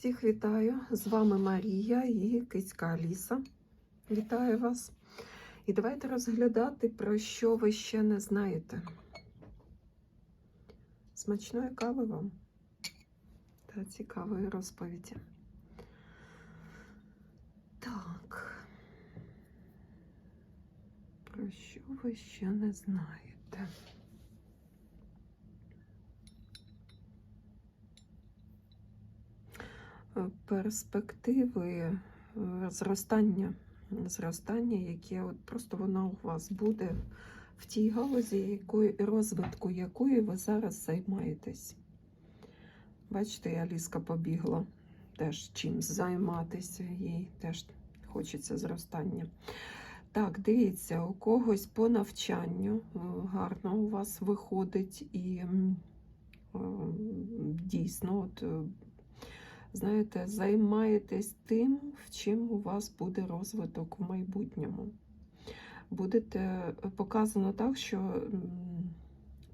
Всіх вітаю! З вами Марія і Кицька Аліса. Вітаю вас! І давайте розглядати, про що ви ще не знаєте. Смачної кави вам та цікавої розповіді. Так. Про що ви ще не знаєте? Перспективи е, зростання, зростання, яке от просто воно у вас буде в тій галузі, якої, розвитку якої ви зараз займаєтесь. Бачите, Аліска побігла теж чимсь займатися, їй теж хочеться зростання. Так, дивіться, у когось по навчанню е, гарно у вас виходить і е, дійсно, от знаєте, займаєтесь тим, в чим у вас буде розвиток в майбутньому. Будете е, показано так, що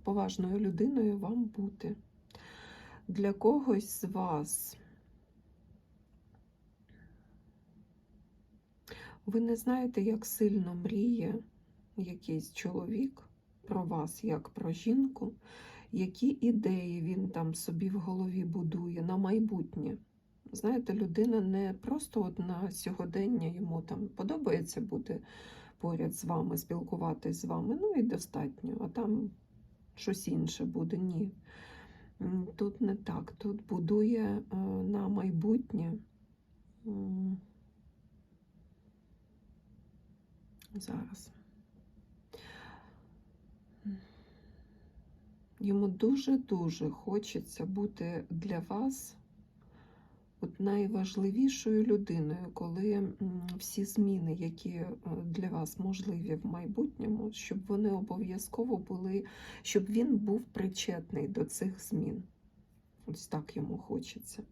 поважною людиною вам бути. Для когось з вас ви не знаєте, як сильно мріє якийсь чоловік про вас, як про жінку, які ідеї він там собі в голові будує на майбутнє. Знаєте, людина не просто от на сьогодення йому там подобається бути поряд з вами, спілкуватись з вами, ну і достатньо, а там щось інше буде. Ні. Тут не так. Тут будує е, на майбутнє. Зараз. Йому дуже-дуже хочеться бути для вас от найважливішою людиною, коли всі зміни, які е, для вас можливі в майбутньому, щоб вони обов'язково були, щоб він був причетний до цих змін. Ось так йому хочеться.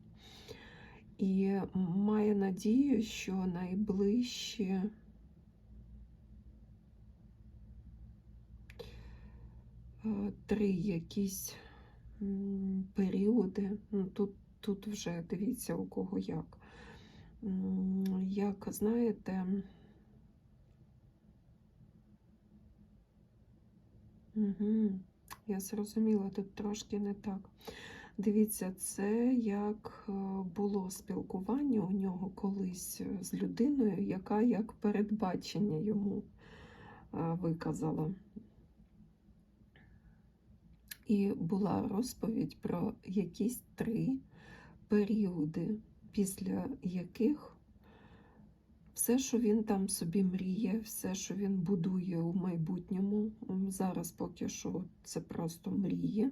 І має надію, що найближчі е, три якісь періоди, ну тут, тут вже дивіться у кого як. Як знаєте, угу, я зрозуміла, тут трошки не так. Дивіться, це як е, було спілкування у нього колись з людиною, яка як передбачення йому е, виказала. І була розповідь про якісь три періоди, після яких все, що він там собі мріє, все, що він будує у майбутньому, зараз поки що це просто мріє,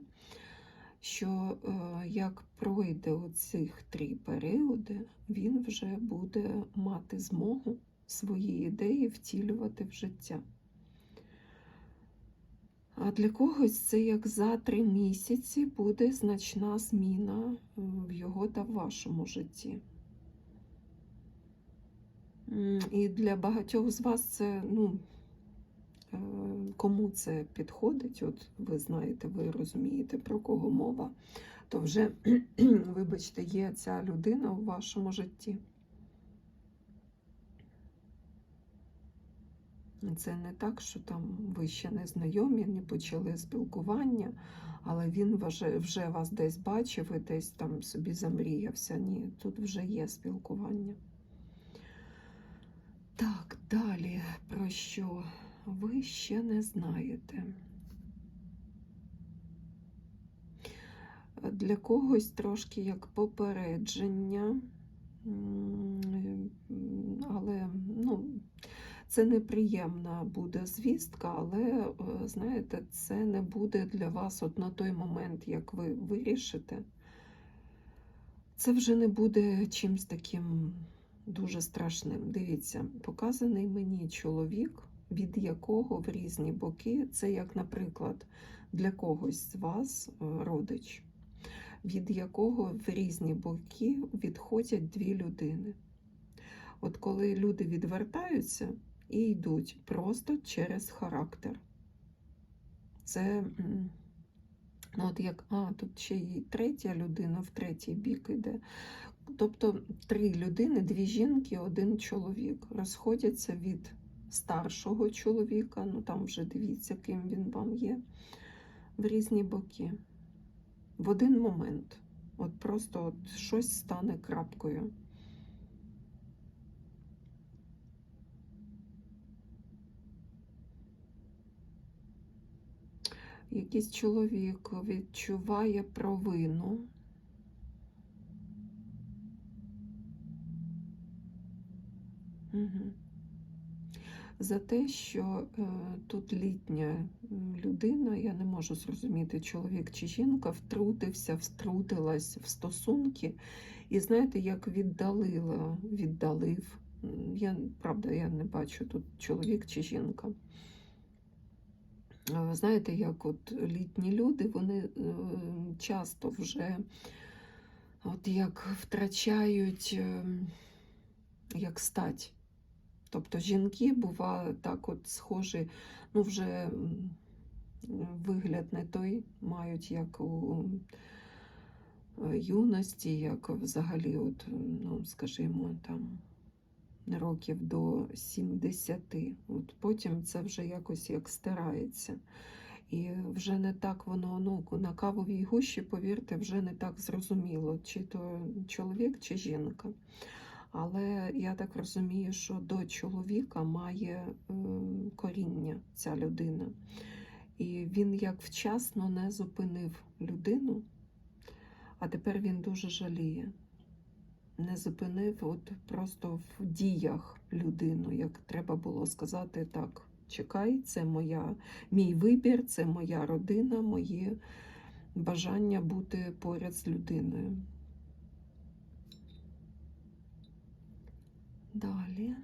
що е, як пройде оцих три періоди, він вже буде мати змогу свої ідеї втілювати в життя. А для когось це як за три місяці буде значна зміна е, в його та в вашому житті. І для багатьох з вас це, ну, е, кому це підходить, от ви знаєте, ви розумієте, про кого мова, то вже, вибачте, є ця людина у вашому житті. Це не так, що там ви ще не знайомі, не почали спілкування, але він вже, вас десь бачив і десь там собі замріявся. Ні, тут вже є спілкування. Так, далі про що ви ще не знаєте. Для когось трошки як попередження, але ну, це неприємна буде звістка, але, е, знаєте, це не буде для вас от на той момент, як ви вирішите. Це вже не буде чимось таким дуже страшним. Дивіться, показаний мені чоловік, від якого в різні боки, це як, наприклад, для когось з вас е, родич, від якого в різні боки відходять дві людини. От коли люди відвертаються і йдуть просто через характер. Це Ну, от як, а, тут ще й третя людина в третій бік іде. Тобто три людини, дві жінки, один чоловік розходяться від старшого чоловіка, ну там вже дивіться, ким він вам є, в різні боки. В один момент. От просто от щось стане крапкою. Якийсь чоловік відчуває провину. Угу. За те, що е, тут літня людина, я не можу зрозуміти, чоловік чи жінка, втрутився, втрутилась в стосунки, і знаєте, як віддалила, віддалив. Я, правда, я не бачу тут чоловік чи жінка. Ви Знаєте, як от літні люди, вони е, часто вже от як втрачають е, як стать. Тобто жінки бувають так от схожі, ну вже вигляд не той мають, як у е, юності, як взагалі, от, ну, скажімо, там років до 70. От потім це вже якось як стирається. І вже не так воно, ну, на кавовій гущі, повірте, вже не так зрозуміло, чи то чоловік, чи жінка. Але я так розумію, що до чоловіка має е, коріння ця людина. І він як вчасно не зупинив людину, а тепер він дуже жаліє. Не зупинив от просто в діях людину, як треба було сказати так. Чекай, це моя, мій вибір, це моя родина, моє бажання бути поряд з людиною. Далі,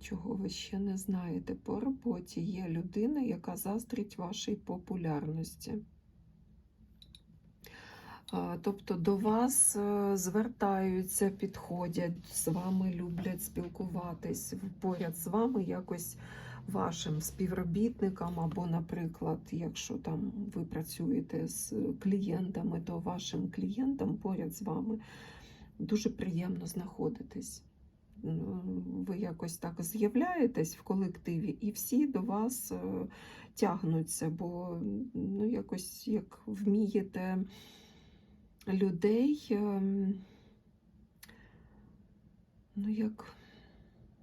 чого ви ще не знаєте, по роботі є людина, яка заздрить вашій популярності. Тобто до вас е, звертаються, підходять, з вами люблять спілкуватись, поряд з вами якось вашим співробітникам, або, наприклад, якщо там ви працюєте з клієнтами, то вашим клієнтам поряд з вами дуже приємно знаходитись. Ви якось так з'являєтесь в колективі, і всі до вас е, тягнуться, бо ну, якось як вмієте людей, ем, ну як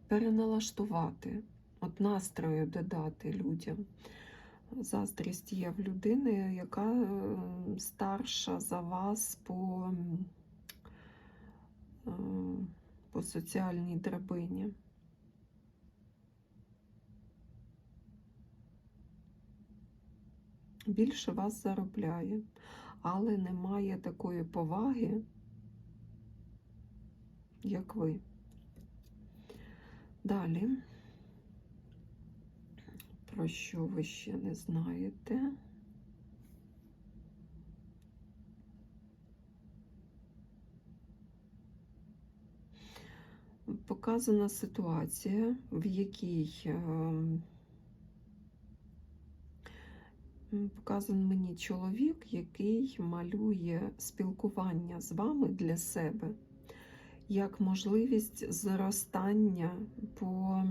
переналаштувати, от настрою додати людям. Заздрість є в людини, яка е, старша за вас по, е, по соціальній драбині. Більше вас заробляє але немає такої поваги, як ви. Далі, про що ви ще не знаєте? Показана ситуація, в якій ем, Показан мені чоловік, який малює спілкування з вами для себе як можливість зростання по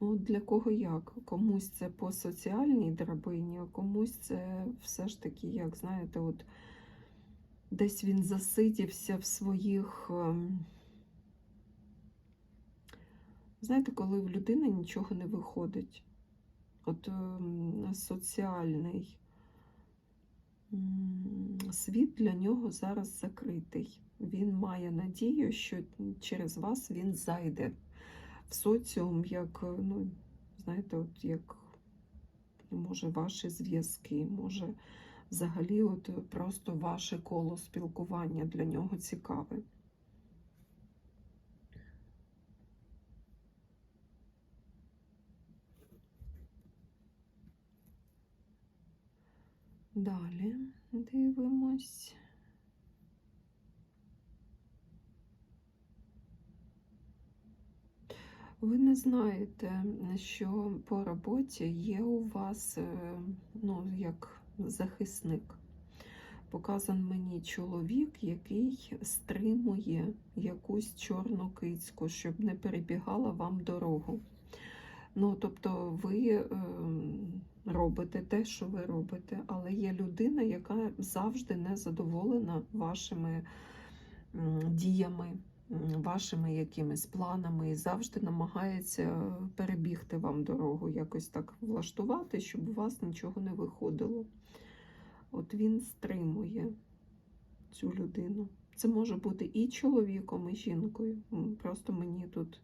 ну, для кого як? Комусь це по соціальній драбині, а комусь це все ж таки, як знаєте, от десь він засидівся в своїх. Ем, знаєте, коли в людини нічого не виходить от ем, соціальний світ для нього зараз закритий. Він має надію, що через вас він зайде в соціум, як, ну, знаєте, от як може ваші зв'язки, може взагалі от просто ваше коло спілкування для нього цікаве. Далі дивимось. Ви не знаєте, що по роботі є у вас е, ну, як захисник. Показан мені чоловік, який стримує якусь чорну кицьку, щоб не перебігала вам дорогу. Ну, тобто ви е, робите те, що ви робите, але є людина, яка завжди не задоволена вашими діями, вашими якимись планами і завжди намагається перебігти вам дорогу, якось так влаштувати, щоб у вас нічого не виходило. От він стримує цю людину. Це може бути і чоловіком, і жінкою. Просто мені тут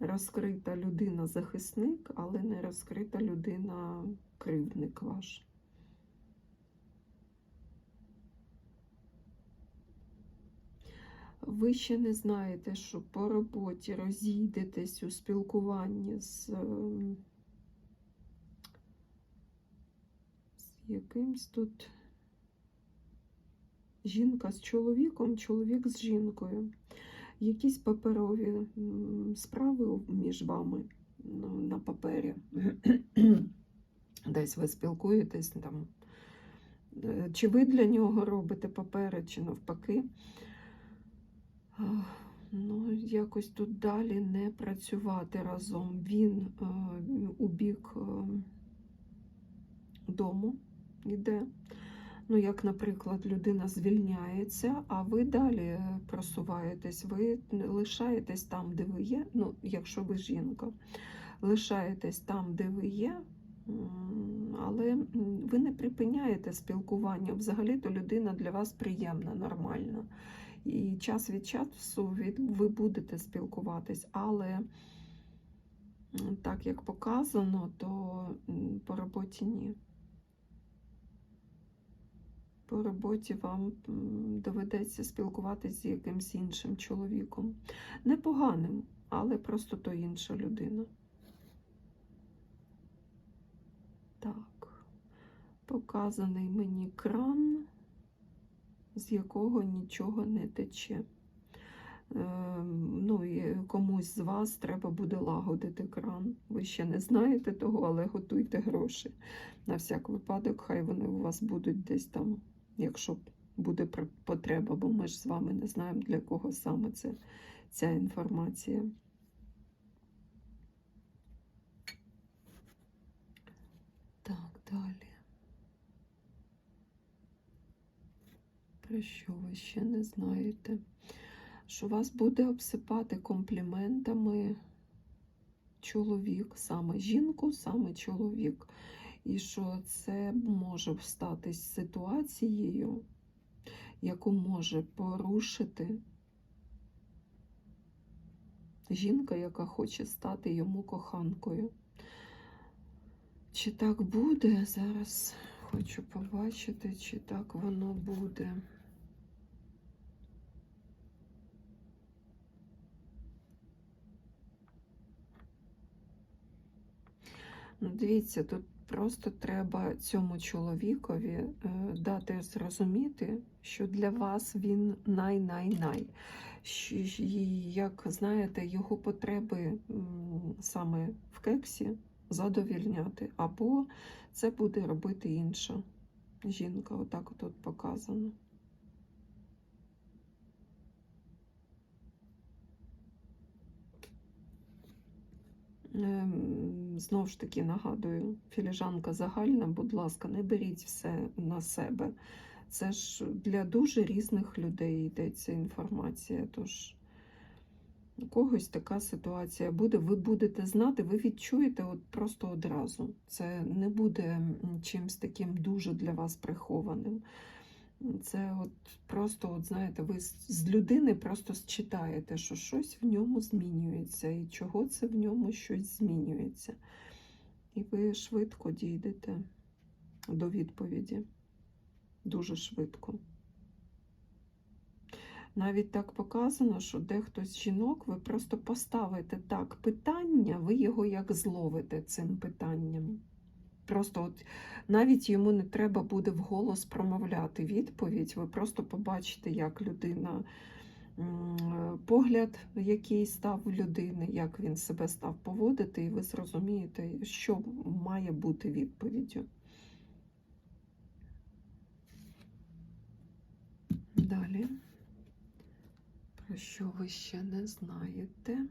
розкрита людина-захисник, але не розкрита людина-кривдник ваш. Ви ще не знаєте, що по роботі розійдетесь у спілкуванні з, з якимсь тут жінка з чоловіком, чоловік з жінкою. Якісь паперові справи між вами на папері. Десь ви спілкуєтесь там. Е, Чи ви для нього робите папери, чи навпаки. Ну, якось тут далі не працювати разом. Він е, у бік е, дому йде. Ну, як, наприклад, людина звільняється, а ви далі е, просуваєтесь, ви лишаєтесь там, де ви є. Ну, якщо ви жінка, лишаєтесь там, де ви є, але ви не припиняєте спілкування. Взагалі-то людина для вас приємна, нормальна. І час від часу ви будете спілкуватись, але так як показано, то по роботі ні. По роботі вам доведеться спілкуватися з якимсь іншим чоловіком. Непоганим, але просто то інша людина. Так, показаний мені кран, з якого нічого не тече. Ем, Ну, і комусь з вас треба буде лагодити кран. Ви ще не знаєте того, але готуйте гроші. На всяк випадок, хай вони у вас будуть десь там, якщо буде потреба, бо ми ж з вами не знаємо, для кого саме це, ця інформація. Так, далі. Про що ви ще не знаєте? Що вас буде обсипати компліментами чоловік, саме жінку, саме чоловік. І що це може статись ситуацією, яку може порушити жінка, яка хоче стати йому коханкою. Чи так буде? Зараз хочу побачити, чи так воно буде. Ну, дивіться, тут просто треба цьому чоловікові е, дати зрозуміти, що для вас він най-най-най. Як знаєте, його потреби саме в кексі задовільняти, або це буде робити інша жінка. Отак тут показано. Знову ж таки нагадую, філіжанка загальна, будь ласка, не беріть все на себе. Це ж для дуже різних людей йдеться інформація. Тож когось така ситуація буде, ви будете знати, ви відчуєте от просто одразу. Це не буде м, чимось таким дуже для вас прихованим. Це от просто, от знаєте, ви з людини просто считаєте, що щось в ньому змінюється, і чого це в ньому щось змінюється. І ви швидко дійдете до відповіді. Дуже швидко. Навіть так показано, що дехто з жінок ви просто поставите так питання, ви його як зловите цим питанням. Просто от навіть йому не треба буде вголос промовляти відповідь. Ви просто побачите, як людина погляд, який став у людини, як він себе став поводити, і ви зрозумієте, що має бути відповіддю. Далі, про що ви ще не знаєте?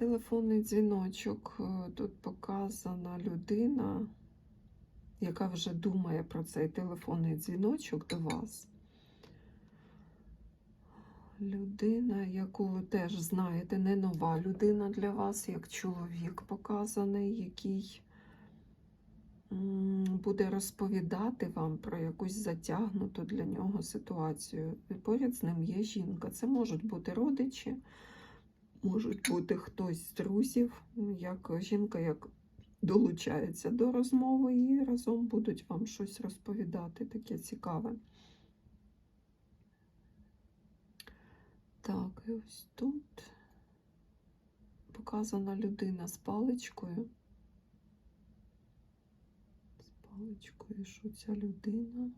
Телефонний дзвіночок. Е, Тут показана людина, яка вже думає про цей телефонний дзвіночок до вас. Людина, яку ви теж знаєте, не нова людина для вас, як чоловік показаний, який буде розповідати вам про якусь затягнуту для нього ситуацію. Поряд з ним є жінка. Це можуть бути родичі, можуть бути хтось з друзів, як жінка, як долучається до розмови і разом будуть вам щось розповідати, таке цікаве. Так, і ось тут показана людина з паличкою. З паличкою, що ця людина?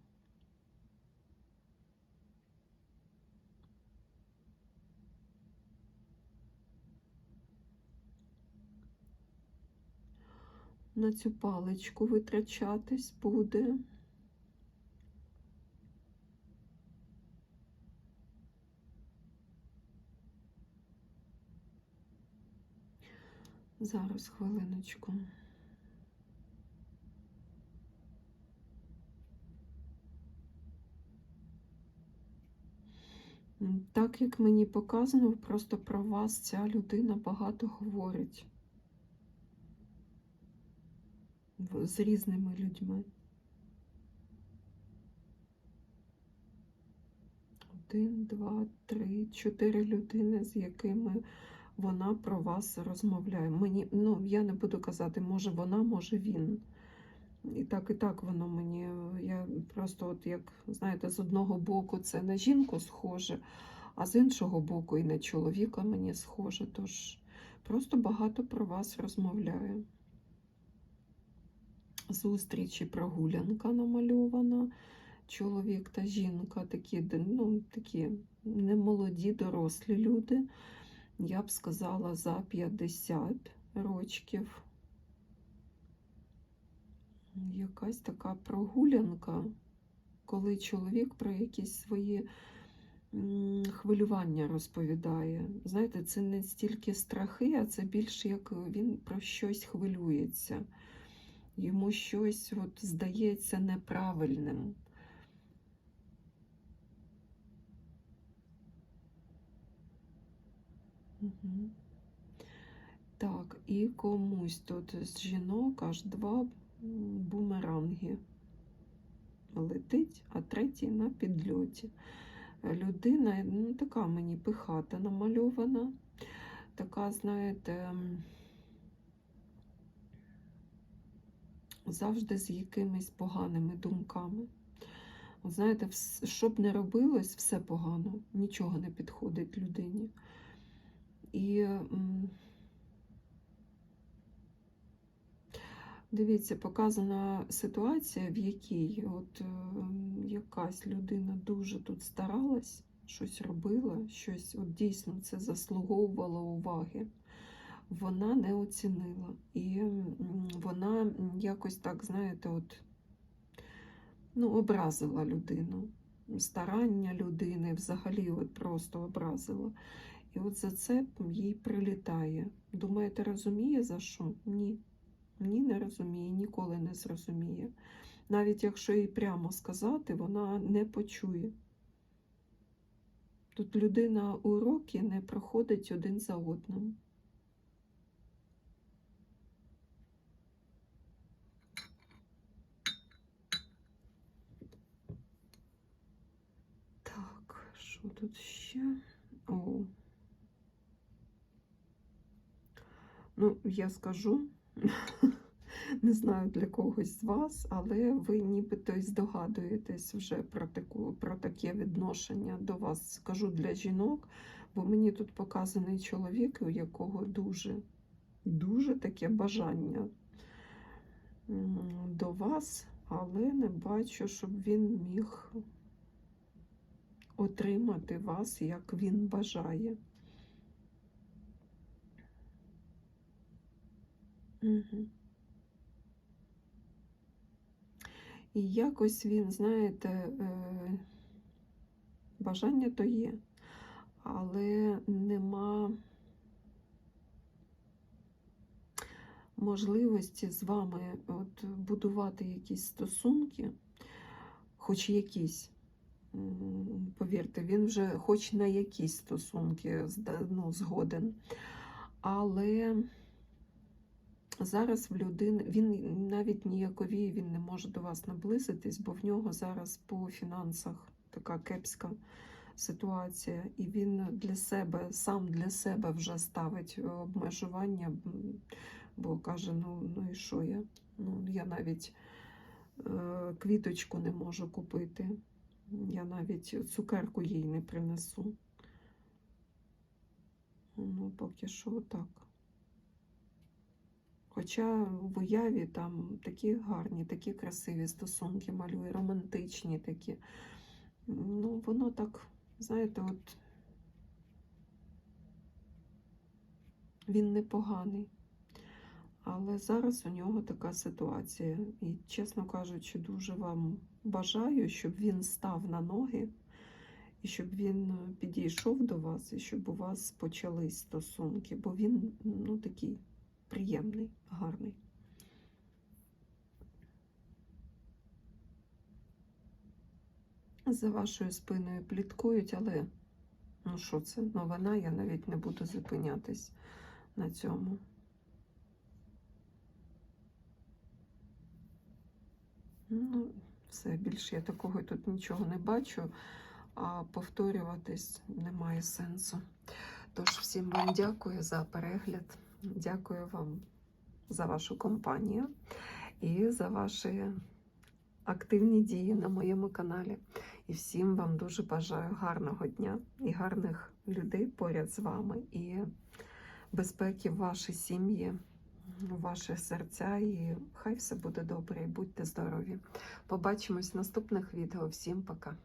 На цю паличку витрачатись буде. Зараз хвилиночку. Так як мені показано, просто про вас ця людина багато говорить В- з різними людьми. Один, два, три, чотири людини, з якими вона про вас розмовляє. Мені, ну, я не буду казати, може вона, може він. І так, і так воно мені. Я просто, от як знаєте, з одного боку це на жінку схоже, а з іншого боку і на чоловіка мені схоже. Тож просто багато про вас розмовляє. Зустріч і прогулянка намальована. Чоловік та жінка такі, ну, такі немолоді, дорослі люди. Я б сказала за 50 рочків. Якась така прогулянка, коли чоловік про якісь свої хвилювання розповідає. Знаєте, це не стільки страхи, а це більше як він про щось хвилюється. Йому щось от, здається неправильним. Так, і комусь тут з жінок аж два бумеранги летить, а третій на підльоті. Людина, ну, така мені пихата намальована, така, знаєте, завжди з якимись поганими думками. От знаєте, що б не робилось, все погано, нічого не підходить людині. І дивіться, показана ситуація, в якій от е, якась людина дуже тут старалась, щось робила, щось от дійсно це заслуговувало уваги. Вона не оцінила. І вона якось так, знаєте, от, ну, образила людину. Старання людини взагалі от просто образила. І от за це їй прилітає. Думаєте, розуміє за що? Ні. Ні, не розуміє, ніколи не зрозуміє. Навіть якщо їй прямо сказати, вона не почує. Тут людина уроки не проходить один за одним. Так, що тут ще? О. Ну, я скажу, не знаю для когось з вас, але ви нібито здогадуєтесь вже про, таку, про таке відношення до вас. Скажу для жінок, бо мені тут показаний чоловік, у якого дуже, дуже таке бажання до вас, але не бачу, щоб він міг отримати вас, як він бажає. Угу. І якось він, знаєте, е, бажання то є, але нема можливості з вами от, будувати якісь стосунки, хоч якісь. Повірте, він вже хоч на якісь стосунки ну, згоден. Але зараз в людини він навіть ніяковіє, він не може до вас наблизитись, бо в нього зараз по фінансах така кепська ситуація, і він для себе, сам для себе вже ставить обмежування, бо каже: ну, ну і що я? Ну, я навіть е, квіточку не можу купити. Я навіть цукерку їй не принесу. Ну, поки що так. Хоча в уяві там такі гарні, такі красиві стосунки малює, романтичні такі. Ну, воно так, знаєте, от він непоганий. Але зараз у нього така ситуація. І, чесно кажучи, дуже вам бажаю, щоб він став на ноги, і щоб він е, підійшов до вас, і щоб у вас почались стосунки, бо він ну, такий приємний, гарний. За вашою спиною пліткують, але ну що це? Новина, я навіть не буду зупинятись на цьому. Ну, все, більше я такого тут нічого не бачу, а повторюватись немає сенсу. Тож всім вам дякую за перегляд. Дякую вам за вашу компанію і за ваші активні дії на моєму каналі. І всім вам дуже бажаю гарного дня і гарних людей поряд з вами, і безпеки в вашій сім'ї, ваші серця. І хай все буде добре, і будьте здорові. Побачимось в наступних відео. Всім пока!